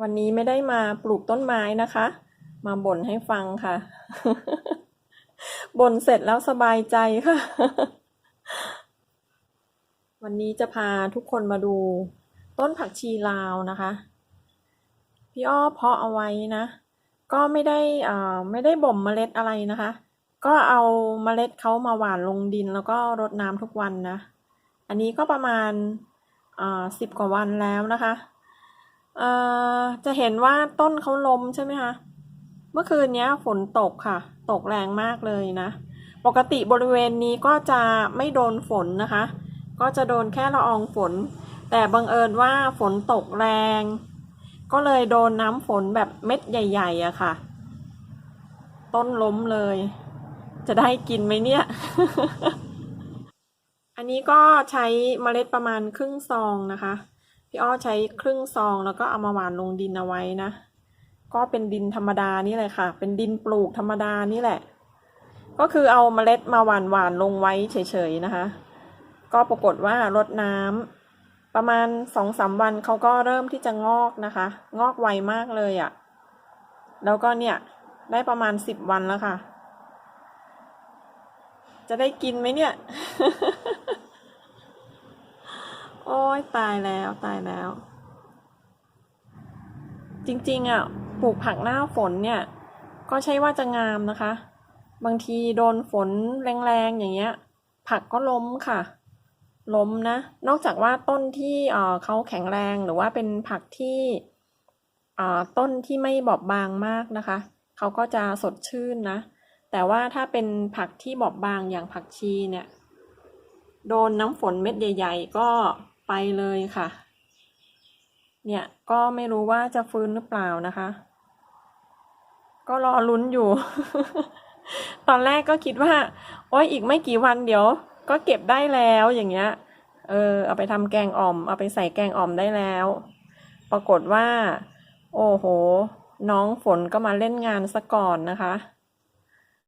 วันนี้ไม่ได้มาปลูกต้นไม้นะคะ มาบ่นให้ฟังค่ะ บ่นเสร็จแล้วสบายใจค่ะ วันนี้จะพาทุกคนมาดู ต้นผักชีลาวนะคะ พี่อ้อเพาะเอาไว้นะ ก็ไม่ได้อ่าไม่ได้บ่มเมล็ดอะไรนะคะ ก็เอาเมล็ดเขามาหว่านลงดินแล้วก็รดน้ำทุกวันนะ อันนี้ก็ประมาณอ่าสิบกว่าวันแล้วนะคะเอ่อ จะเห็นว่าต้นเขาล้มใช่ไหมคะ เมื่อคืนนี้ฝนตกค่ะ ตกแรงมากเลยนะ ปกติบริเวณนี้ก็จะไม่โดนฝนนะคะ ก็จะโดนแค่ละอองฝน แต่บังเอิญว่าฝนตกแรง ก็เลยโดนน้ำฝนแบบเม็ดใหญ่ๆอะค่ะ ต้นล้มเลย จะได้กินไหมเนี่ย อันนี้ก็ใช้เมล็ดประมาณครึ่งซองนะคะ พี่อ้อใช้ครึ่งซองแล้วก็เอามาหว่านลงดินเอาไว้นะ ก็เป็นดินธรรมดานี่เลยค่ะ เป็นดินปลูกธรรมดานี่แหละ ก็คือเอาเมล็ดมาหว่านหวานๆลงไว้เฉยๆนะคะ ก็ปรากฏว่ารดน้ำประมาณสองสามวันเขาก็เริ่มที่จะงอกนะคะ งอกไวมากเลยอะ่ะ แล้วก็เนี่ยได้ประมาณสิบวันแล้วค่ะ จะได้กินไหมเนี่ย โอ้ยตายแล้วตายแล้ว จริงๆอะปลูกผักหน้าฝนเนี่ย ก็ใช่ว่าจะงามนะคะ บางทีโดนฝนแรงๆอย่างเงี้ย ผักก็ล้มค่ะ ล้มนะ นอกจากว่าต้นที่เออเขาแข็งแรงหรือว่าเป็นผักที่เออต้นที่ไม่บอบบางมากนะคะเขาก็จะสดชื่นนะ แต่ว่าถ้าเป็นผักที่บอบบางอย่างผักชีเนี่ย โดนน้ำฝนเม็ดใหญ่ ๆ ก็ ไปเลยค่ะ เนี่ยก็ไม่รู้ว่าจะฟื้นหรือเปล่านะคะ ก็รอลุ้นอยู่ ตอนแรกก็คิดว่าโอ้ยอีกไม่กี่วันเดี๋ยว ก็เก็บได้แล้วอย่างเงี้ย เออ เอาไปทำแกงอ่อม เอาไปใส่แกงอ่อมได้แล้ว ปรากฏว่า โอ้โห น้องฝนก็มาเล่นงานซะก่อนนะคะ